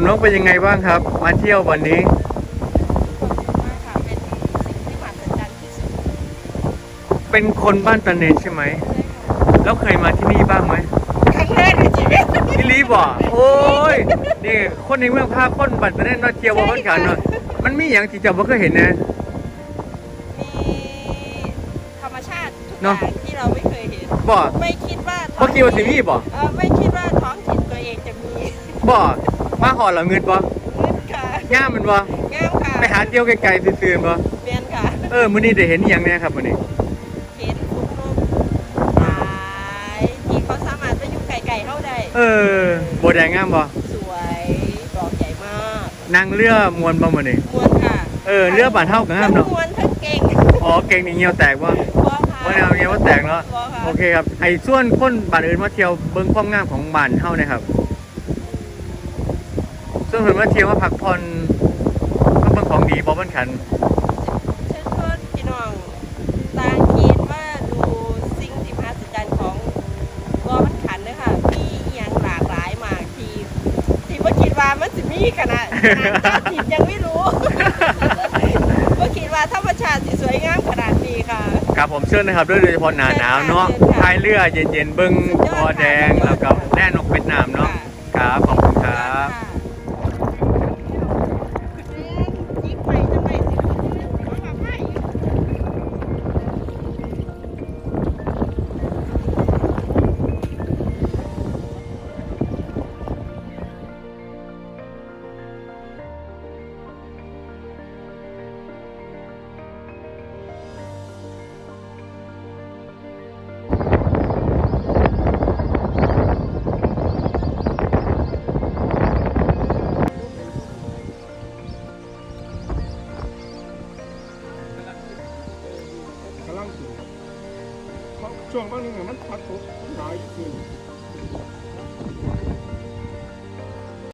คุณนกเป็นยังไงบ้างครับ มาเที่ยววันนี้มากค่ะเป็นสิ่งที่มหัศจรรย์ที่สุดเป็นคนบ้านตะเนนใช่ไหม แล้วเคยมาที่นี่บ้างไหมครั้งแรกในชีวิตพี่ลีบอก โอ้ย นี่คนในเมืองพาคนบ้านตะเนนมาเที่ยวว่ามันกันเนาะมันมีอย่างที่เจ้าบ่เคยเห็นนะ มีธรรมชาติทุกอเนอะย่างที่เราไม่เคยเห็นบ่ไม่คิดว่าบ่คิดว่าสิมีบ่เออไม่คิดว่าท้องถิ่นตัวเองจะมีบ่ มาหอดเหรอเงินบ่ค่ะง่ามมันบ่งามค่ะไปหาเที่ยวไกลๆซื่อๆบ่เรียนค่ะ เออมื้อนี้ได้เห็นอหย่างแน่ครับมื้อนี้เห็นฟุ้งนกหลายที่เขาสามารถไปอยู่ไก่ๆเข้าได้ เออบ่ได้งามบ่สวยดอกใหญ่มากนั่งเรือมวนบ่มื้อนี้มวนค่ะเออเรือบ้านเฮาก็งามเนาะทั้งมวนทั้งเก่งอ๋อเก่งนี่เหี่ยวแตกบ่บ่ค่ะบ่แนวเหี่ยวบ่แตกเนาะบ่ค่ะ โอเคครับไอ้ส่วนคนบ้านอื่นมาเที่ยวเบิ่งความงามของบ้านเฮาเนะครับ ส่วนเพิ่นมาเที่ยวมาพักผ่อนก็เบิ่งของดีบ่มันขันเชิญชวนพี่น้องต่างคิดว่าดูสิ่งที่มหัศจรรย์ของบัวมันขันเด้อค่ะมีอหย่างหลากหลายมากที่ที่ว่าคิดว่ามันสิมีขนาดขนาดเจ้าถิ่นยังไม่รู้ ว่าคิดว่าธรรมชาติสิสวยงามขนาดนี้ค่ะ ครับผมเชิญนะครับด้วยโดยเฉพาะหน้าหนาวเนาะเชิญค่ะพายเรือเย็นๆเบิ่งสุดยอดบัวแดงค่ะแล้วก็แน่นกเป็ดน้ำเนาะครับขอบคุณครับ ช่วงบางนึงมันพัดตกมันหนายู่คืน